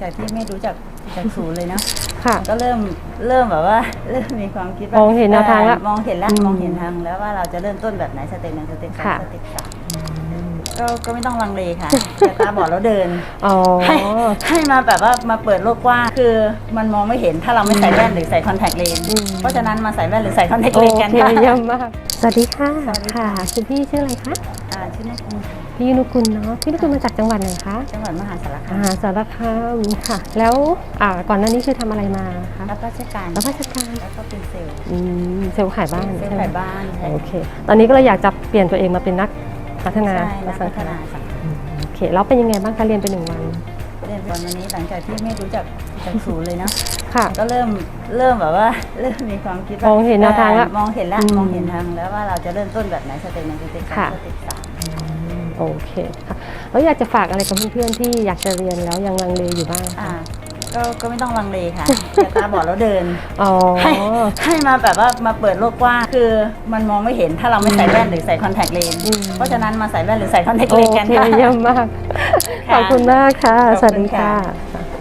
จากที่ไม่รู้จักจากศูนย์เลยเนาะค่ะ ก็เริ่มเริ่มแบบว่าเริ่มมีความคิดว่ามองเห็นแนวทางละเออมองเห็นแล้วอืมมองเห็นทางแล้วว่าเราจะเริ่มต้นแบบไหนสเต็ปหนึ่งสเต็ปสองค่ะ สเต็ปสามก็ก็ไม่ต้องลังเลค่ะแต่ตาบอดแล้วเดิน อ๋อ ให้ให้มาแบบว่ามาเปิดโลกกว้างคือมันมองไม่เห็นถ้าเราไม่ใส่แว่นหรือใส่คอนแทคเลนส์อืม เพราะฉะนั้นมาใส่แว่นหรือใส่คอนแทคโอเลนส์กันเคค่ะ เยี่ยมมาก สวัสดีค่ะสวัสดีค่ะ ค่ะ คุณพี่ชื่ออะไรคะอ่าชื่อแม่คุณค่ะพี่นุกุลเนาะพี่นุกุลมาจากจังหวัดไหนคะจังหวัดมหาสารคาอ่ามสารคามค่ะ แล้วอ่าก่อนหน้านี้คือทำอะไรมาคะรับราชการรับราชการแล้วก็เป็นเซลล์อืมเซลล์ขายบ้านเซลใช่ล์ไหมขายบ้านใช่โอเค ตอนนี้ก็เลยอยากจะเปลี่ยนตัวเองมาเป็นนักพัฒนาใช่นักพัฒนาสังคมโอเคแล้วเป็นยังไงบ้างคะเรียนไปหนึ่งวัน เรียนวันนี้หลังจากที่ไม่รู้จักจากศูนย์เลยเนาะค่ะ ก็เริ่มเริ่มแบบว่า เริ่มมีความคิดว่ามองเห็นแนวทางละเออมองเห็นแล้วอืมมองเห็นทางแล้วว่าเราจะเริ่มต้นแบบไหนสเต็ปหนึ่งสเต็ปสองค่ะ สเต็ปสามโอเคค่ะ แล้วอยากจะฝากอะไรกับเพื่อนๆที่อยากจะเรียนแล้วยังลังเลอยู่บ้างอ่า ก็ก็ไม่ต้องลังเลค่ะแต่ตาบอดแล้วเดินอ๋อ ให้ให้มาแบบว่ามาเปิดโลกกว้างคือมันมองไม่เห็นถ้าเราไม่ใส่แว่นหรือใส่คอนแทคเลนส์อืม เพราะฉะนั้นมาใส่แว่นหรือใส่คอนแทคโอเลนส์กันเคค่ะ เยี่ยมมากขค่ะอบคุณมากค่ะ ขอบคุณ สวัสดีค่ะค่ะ